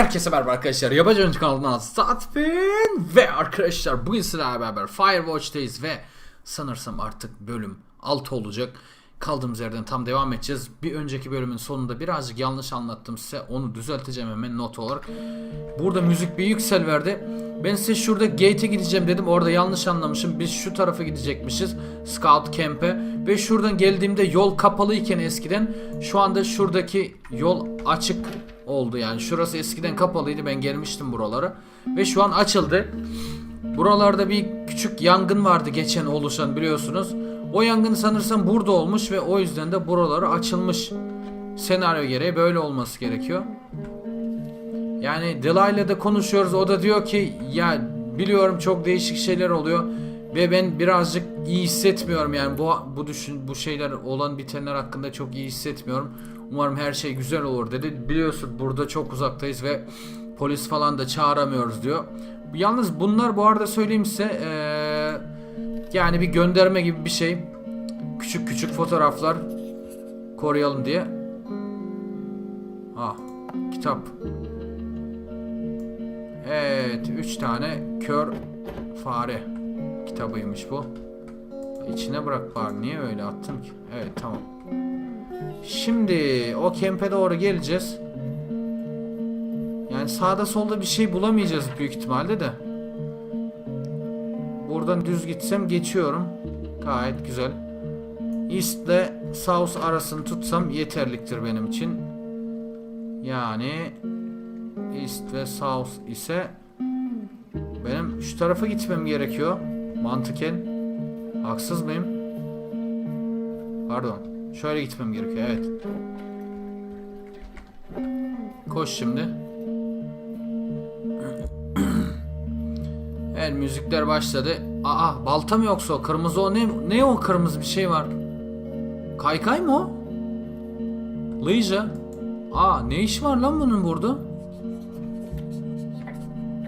Herkese merhaba arkadaşlar. Yabancı Oyuncu kanalından Satfin ve arkadaşlar bugün sizlerle beraber Firewatch'tayız ve sanırsam artık bölüm 6 olacak. Kaldığımız yerden tam devam edeceğiz. Bir önceki bölümün sonunda birazcık yanlış anlattım size. Onu düzelteceğim hemen not olarak. Burada müzik bir yüksel verdi. Ben size şurada gate'e gideceğim dedim. Orada yanlış anlamışım. Biz şu tarafa gidecekmişiz. Scout Camp'e. Ve şuradan geldiğimde yol kapalıyken eskiden şu anda şuradaki yol açık oldu yani. Şurası eskiden kapalıydı. Ben gelmiştim buralara. Ve şu an açıldı. Buralarda bir küçük yangın vardı geçen oluşan biliyorsunuz. O yangın sanırsam burada olmuş ve o yüzden de buraları açılmış. Senaryo gereği böyle olması gerekiyor. Yani Delilah'la konuşuyoruz. O da diyor ki ya biliyorum çok değişik şeyler oluyor ve ben birazcık iyi hissetmiyorum yani bu bu düşün bu şeyler olan bitenler hakkında çok iyi hissetmiyorum. Umarım her şey güzel olur dedi. Biliyorsun burada çok uzaktayız ve polis falan da çağıramıyoruz diyor. Yalnız bunlar bu arada söyleyeyim size eee, yani bir gönderme gibi bir şey. Küçük küçük fotoğraflar koruyalım diye. Ah kitap. Evet, üç tane kör fare kitabıymış bu. İçine bırak bari. Niye öyle attın ki? Evet, tamam. Şimdi o kempe doğru geleceğiz. Yani sağda solda bir şey bulamayacağız büyük ihtimalle de. Buradan düz gitsem geçiyorum. Gayet güzel. East ile South arasını tutsam yeterliktir benim için. Yani East ve South ise benim şu tarafa gitmem gerekiyor. Mantıken. Haksız mıyım? Pardon. Şöyle gitmem gerekiyor. Evet. Koş şimdi. Evet müzikler başladı. Aa balta mı yoksa o kırmızı o ne ne o kırmızı bir şey var? Kaykay mı o? Lija. Aa ne iş var lan bunun burada?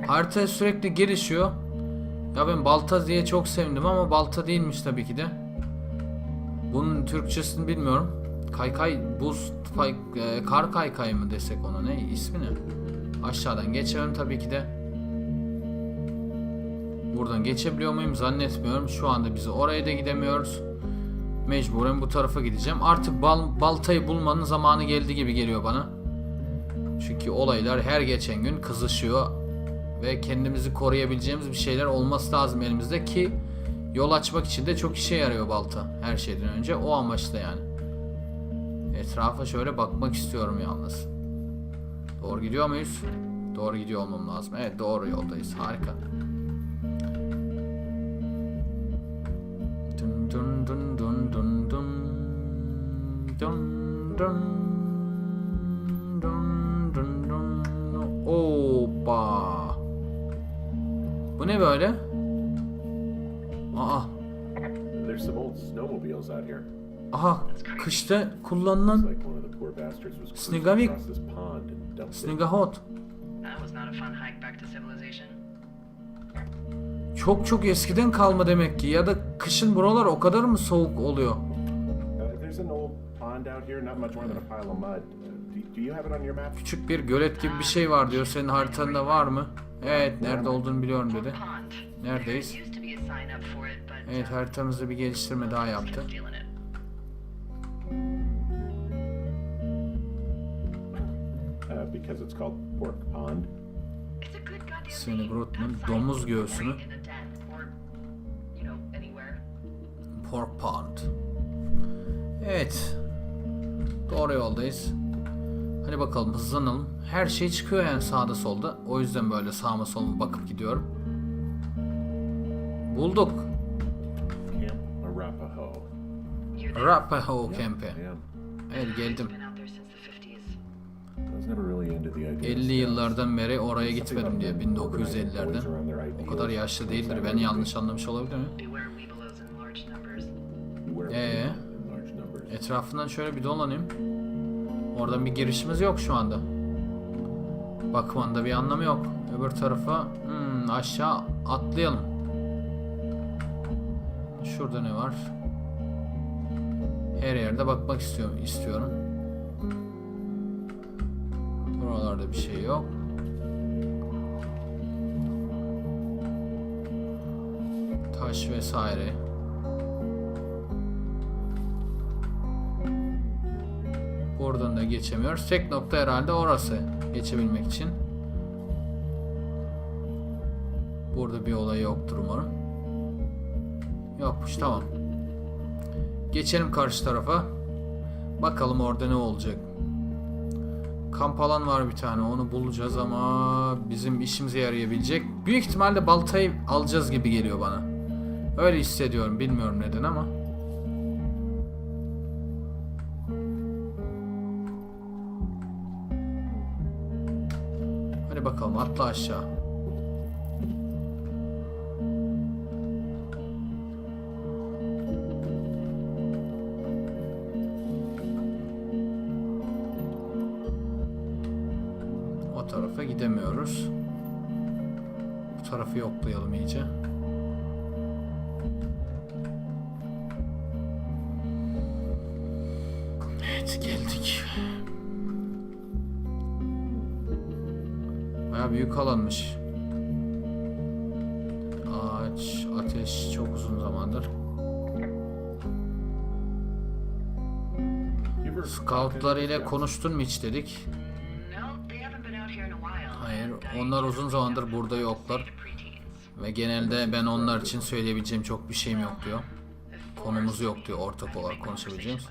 Harita sürekli gelişiyor. Ya ben balta diye çok sevindim ama balta değilmiş tabii ki de. Bunun Türkçesini bilmiyorum. Kaykay, buz, fay, e, kar kaykay mı desek ona ne ismi ne? Aşağıdan geçemem tabii ki de. Buradan geçebiliyor muyum zannetmiyorum. Şu anda bizi oraya da gidemiyoruz. Mecburen bu tarafa gideceğim. Artık bal, baltayı bulmanın zamanı geldi gibi geliyor bana. Çünkü olaylar her geçen gün kızışıyor ve kendimizi koruyabileceğimiz bir şeyler olması lazım elimizde ki yol açmak için de çok işe yarıyor balta her şeyden önce o amaçla yani. Etrafa şöyle bakmak istiyorum yalnız. Doğru gidiyor muyuz? Doğru gidiyor olmam lazım. Evet doğru yoldayız. Harika. Dun dun dun dun dun dun. Dun dun. Dun dun dun. Opa. Bu ne böyle? Aa, There's some old snowmobiles out here. aha, kışta kullanılan Snigavik. Snigahot. That was not a fun hike back to civilization. Çok çok eskiden kalma demek ki ya da kışın buralar o kadar mı soğuk oluyor? There's an old pond out here, not much more than a pile of mud. Do, do you have it on your map? Küçük bir gölet gibi bir şey var diyor. Senin haritanda var mı? Evet, nerede olduğunu biliyorum dedi. Neredeyiz? There used to be a sign up for it, but Evet, uh, haritamızda bir geliştirme daha yaptı. Uh, because it's called Pork Pond. It's a good goddamn Seni Outside, domuz göğsünü. Pork Pond. Evet. Doğru yoldayız. Hadi bakalım hızlanalım. Her şey çıkıyor yani sağda solda. O yüzden böyle sağıma soluma bakıp gidiyorum. Bulduk. Camp Arapaho. Arapaho. Yeah. Evet geldim. Been out there since the 50s. I was never really into the idea. of 50 scouts. yıllardan beri oraya gitmedim diye them organizing boys 1950'lerden. around their O kadar yaşlı değildir. Ben yanlış anlamış olabilir mi? Ee? Etrafından şöyle bir dolanayım. Oradan bir girişimiz yok şu anda. Bakmanda bir anlamı yok. Öbür tarafa hmm, aşağı atlayalım. Şurada ne var? Her yerde bakmak istiyorum. istiyorum. Buralarda bir şey yok. Taş vesaire. Buradan da geçemiyoruz. Tek nokta herhalde orası geçebilmek için. Burada bir olay yoktur umarım. Yokmuş tamam. Geçelim karşı tarafa. Bakalım orada ne olacak. Kamp alan var bir tane onu bulacağız ama bizim işimize yarayabilecek. Büyük ihtimalle baltayı alacağız gibi geliyor bana. Öyle hissediyorum bilmiyorum neden ama. Hadi bakalım atla aşağı. O tarafa gidemiyoruz. Bu tarafı yoklayalım iyice. Evet geldik. Baya büyük alanmış. Ağaç, ateş çok uzun zamandır. Scoutlar ile konuştun mu hiç dedik. Hayır, onlar uzun zamandır burada yoklar. Ve genelde ben onlar için söyleyebileceğim çok bir şeyim yok diyor. Konumuz yok diyor, ortak olarak konuşabileceğimiz.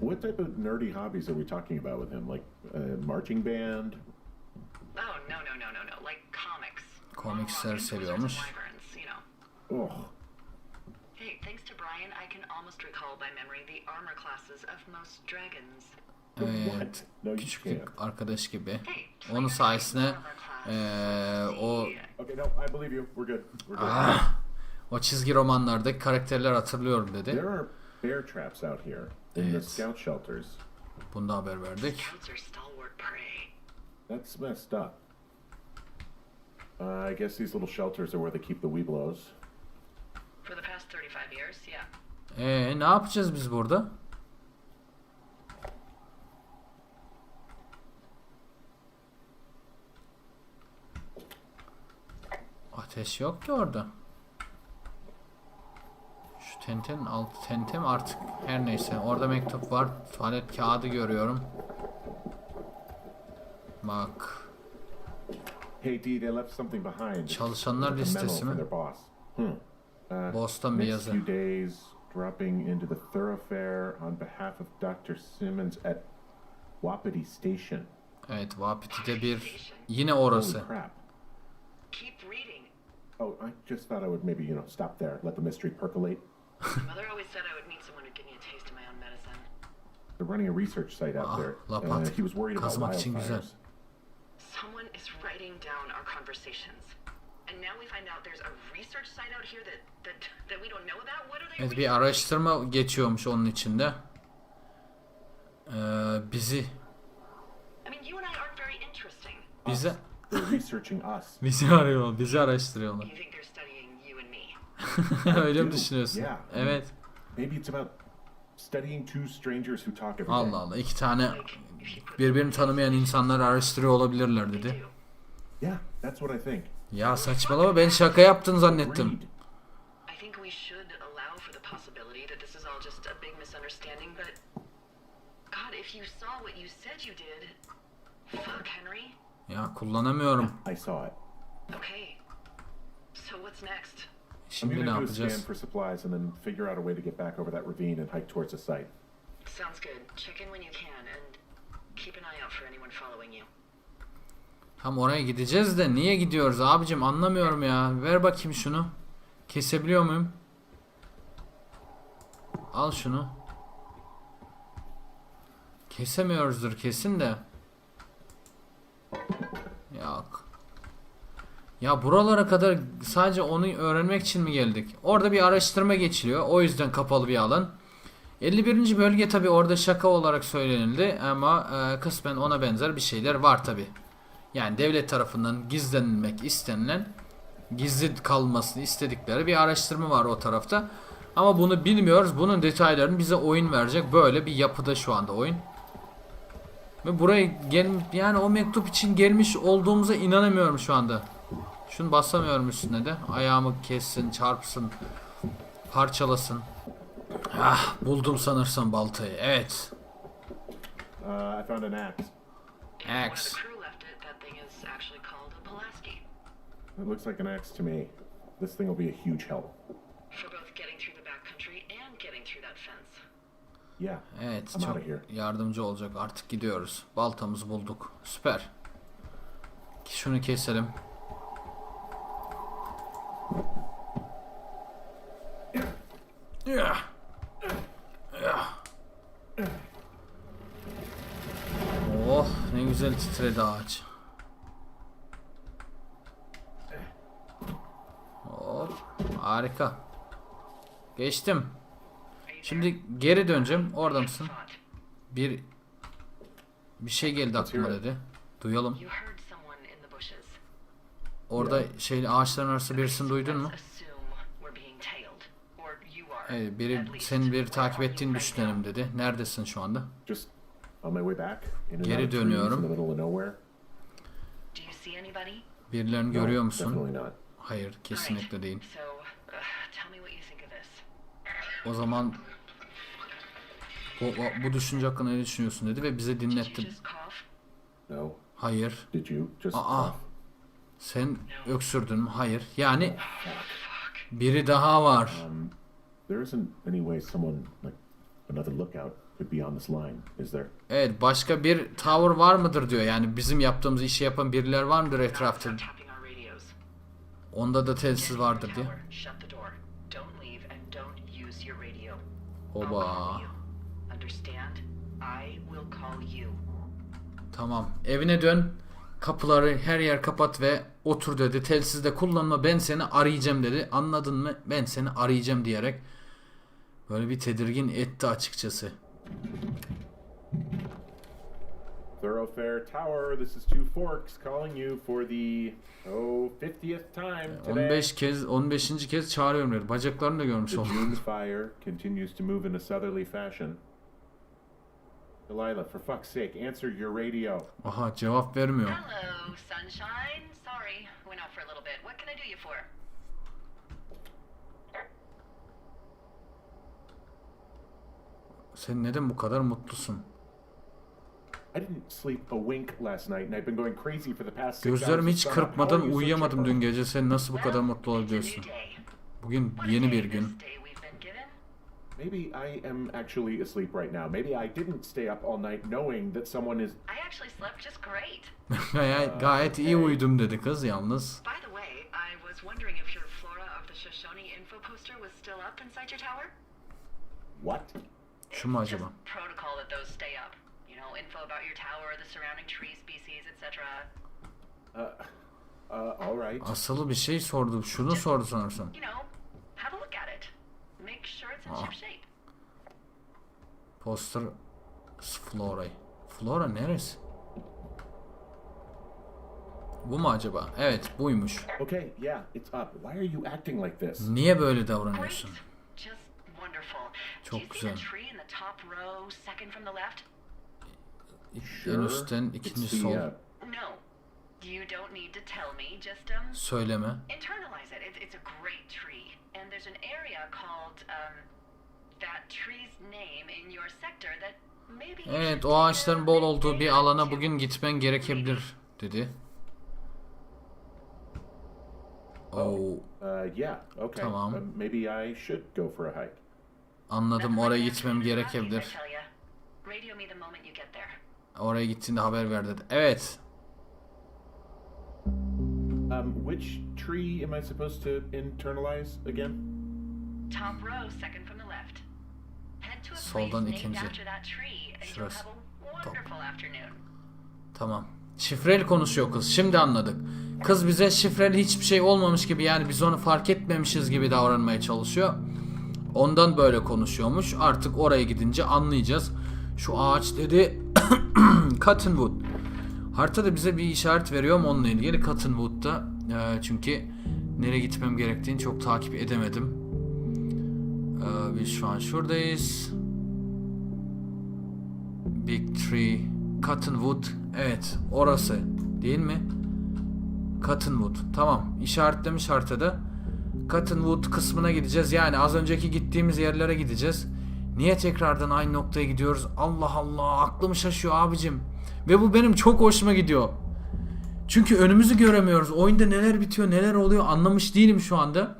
What type of nerdy hobbies are we talking about with him? Like uh, marching band? Oh, no, no, no, no, no. Like comics. Wizards, seviyormuş. Oh, Brian, I can almost recall by memory the armor classes of most dragons. Evet. Küçüklük can't. arkadaş gibi. Hey, Onun sayesinde eee, o See, okay. No, I believe you. We're good. We're good. Ah, o çizgi romanlardaki karakterler hatırlıyorum dedi. There are bear traps out here in the Evet. scout shelters. Bunda haber verdik. That's messed up. Uh, I guess these little shelters are where they keep the Weeblos. For the past 35 years, yeah. Ee, ne yapacağız biz burada? Ateş yok ki orada. Şu tentenin altı tente mi artık? Her neyse. Orada mektup var. Tuvalet kağıdı görüyorum. Bak. Hey, Dee, they left something behind. Çalışanlar listesi from mi? their boss. Hmm. Uh, Boston bir next yazı. few days, dropping into the thoroughfare on behalf of Dr. Simmons at Wapiti Station. Evet, Wapiti'de bir yine Holy orası. crap. Keep reading. Oh, I just thought I would maybe, you know, stop there, let the mystery percolate. Mother always said I would meet someone who'd give me a taste of my own medicine. They're running a research site out Ah, there. lapat. he was worried about Kazmak için wildfires. Someone is writing down our conversations. And now we find out there's a research site out here that that, that we don't know about. What are they Evet bir araştırma geçiyormuş onun içinde. Ee, bizi I mean, you and I aren't very interesting. bize They're researching us. bizi arıyorlar, bizi araştırıyorlar. You think they're studying you and me? Öyle mi düşünüyorsun? yeah. Evet. Maybe it's about studying two strangers who talk every day. Allah Allah. iki tane birbirini tanımayan insanları araştırıyor olabilirler dedi. Yeah, that's what I think. Ya saçmalama ben şaka yaptın zannettim. Ya kullanamıyorum. Şimdi ne yapacağız? for supplies and then figure out a way to get back over that ravine and hike towards the site. Sounds good. Check in when you can and keep an eye out for anyone following you. Tam oraya gideceğiz de niye gidiyoruz abicim anlamıyorum ya. Ver bakayım şunu. Kesebiliyor muyum? Al şunu. Kesemiyoruzdur kesin de. Yok. Ya buralara kadar sadece onu öğrenmek için mi geldik? Orada bir araştırma geçiliyor. O yüzden kapalı bir alan. 51. bölge tabi orada şaka olarak söylenildi ama e, kısmen ona benzer bir şeyler var tabi. Yani devlet tarafından gizlenmek istenilen gizli kalmasını istedikleri bir araştırma var o tarafta. Ama bunu bilmiyoruz. Bunun detaylarını bize oyun verecek. Böyle bir yapıda şu anda oyun. Ve buraya gel yani o mektup için gelmiş olduğumuza inanamıyorum şu anda. Şunu basamıyorum üstüne de. Ayağımı kessin, çarpsın, parçalasın. Ah, buldum sanırsam baltayı. Evet. Uh, I found an axe. Axe. It looks like an axe to me. This thing will be a huge help. For both getting through the backcountry and getting through that fence. Yeah. Evet, I'm çok outta here. yardımcı olacak. Artık gidiyoruz. Baltamızı bulduk. Süper. Şunu keselim. Ya. Ya. Oh, ne güzel titredi ağaç. Harika. Geçtim. Şimdi geri döneceğim. Orada mısın? Bir bir şey geldi aklıma dedi. Duyalım. Orada şey ağaçların arası birisini duydun mu? Evet, biri At least. senin biri takip ettiğini düşünelim dedi. Neredesin şu anda? Geri dönüyorum. Birilerini görüyor musun? Hayır, kesinlikle değil. So, uh, tell me what you think of this. O zaman bu, bu düşünce hakkında ne düşünüyorsun dedi ve bize dinletti. No. Hayır. Did you just Aa. Sen öksürdün mü? Hayır. Yani biri daha var. Um, there isn't any way someone like another lookout could be on this line, is there? Evet, başka bir tower var mıdır diyor. Yani bizim yaptığımız işi yapan biriler var mıdır etrafta? Onda da telsiz vardır diye. Use your radio. Oba. Understand? I will call you. Tamam. Evine dön. Kapıları her yer kapat ve otur dedi. Telsizde kullanma ben seni arayacağım dedi. Anladın mı? Ben seni arayacağım diyerek böyle bir tedirgin etti açıkçası. Thoroughfare Tower, this is Two Forks calling you for the oh 50th time today. 15 kez 15. kez çağırıyorum dedi. Bacaklarını da görmüş The oldum. June fire continues to move in a southerly fashion. Delilah, for fuck's sake, answer your radio. Aha cevap vermiyor. Hello, sunshine. Sorry, went out for a little bit. What can I do you for? Sen neden bu kadar mutlusun? Gözlerimi hiç kırpmadan uyuyamadım dün gece. Sen nasıl bu kadar mutlu olabiliyorsun? Bugün yeni bir gün. Maybe I am actually asleep right now. Maybe I didn't stay up all night knowing that someone is. I actually slept just great. Gayet, gayet iyi uyudum dedi kız yalnız. By the way, I was wondering if your Flora of the Shoshone info poster was still up inside your tower? What? Şu mu acaba? protocol that those stay up. Know, info about your tower, the surrounding tree species, etc. Uh, uh, all right. Asılı bir şey sordu. Şunu sordu sanırsam. You know, have a look at it. Make sure it's in Ah. ship shape. Poster Flora. Flora neresi? Bu mu acaba? Evet buymuş. Okay, yeah, it's up. Why are you acting like this? Niye böyle Great. davranıyorsun? Just wonderful. Çok Do you see güzel. the tree in the top row, second from the left? En üstten It's ikinci the, sol. uh, No. You don't need to tell me. Just um, Söyleme. internalize it. It's, it's a great tree, and there's an area called um, that tree's name in your sector that maybe. you Evet should o take a ağaçların bol olduğu bir alana to. bugün gitmen gerekebilir dedi. Oo, uh, yeah, okay. Tamam. Uh, maybe I should go for a hike. anladım oraya gitmem gerekebilir. Radio me the moment. Oraya gittiğinde haber ver dedi. Evet. Um, which tree am I supposed to internalize again? Top row, second from the left. Head to a Soldan ikinci. after that tree, and you'll Şurası. have a wonderful afternoon. Tamam. Şifreli konuşuyor kız. Şimdi anladık. Kız bize şifreli hiçbir şey olmamış gibi yani biz onu fark etmemişiz gibi davranmaya çalışıyor. Ondan böyle konuşuyormuş. Artık oraya gidince anlayacağız. Şu ağaç dedi Cottonwood. Haritada bize bir işaret veriyor mu onunla ilgili Cottonwood'da. Ee, çünkü nereye gitmem gerektiğini çok takip edemedim. Ee, biz şu an şuradayız. Big Tree Cottonwood. Evet orası değil mi? Cottonwood. Tamam işaretlemiş haritada. Cottonwood kısmına gideceğiz. Yani az önceki gittiğimiz yerlere gideceğiz. Niye tekrardan aynı noktaya gidiyoruz? Allah Allah aklım şaşıyor abicim. Ve bu benim çok hoşuma gidiyor. Çünkü önümüzü göremiyoruz. Oyunda neler bitiyor neler oluyor anlamış değilim şu anda.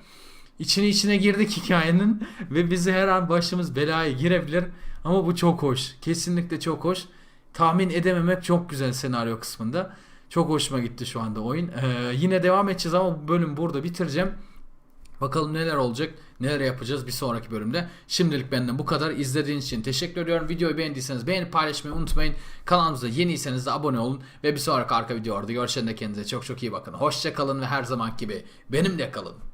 İçine içine girdik hikayenin ve bizi her an başımız belaya girebilir. Ama bu çok hoş. Kesinlikle çok hoş. Tahmin edememek çok güzel senaryo kısmında. Çok hoşuma gitti şu anda oyun. Ee, yine devam edeceğiz ama bu bölüm burada bitireceğim. Bakalım neler olacak, neler yapacağız bir sonraki bölümde. Şimdilik benden bu kadar. İzlediğiniz için teşekkür ediyorum. Videoyu beğendiyseniz beğenip paylaşmayı unutmayın. Kanalımıza yeniyseniz de abone olun. Ve bir sonraki arka videoda görüşene kendinize çok çok iyi bakın. Hoşça kalın ve her zaman gibi benimle kalın.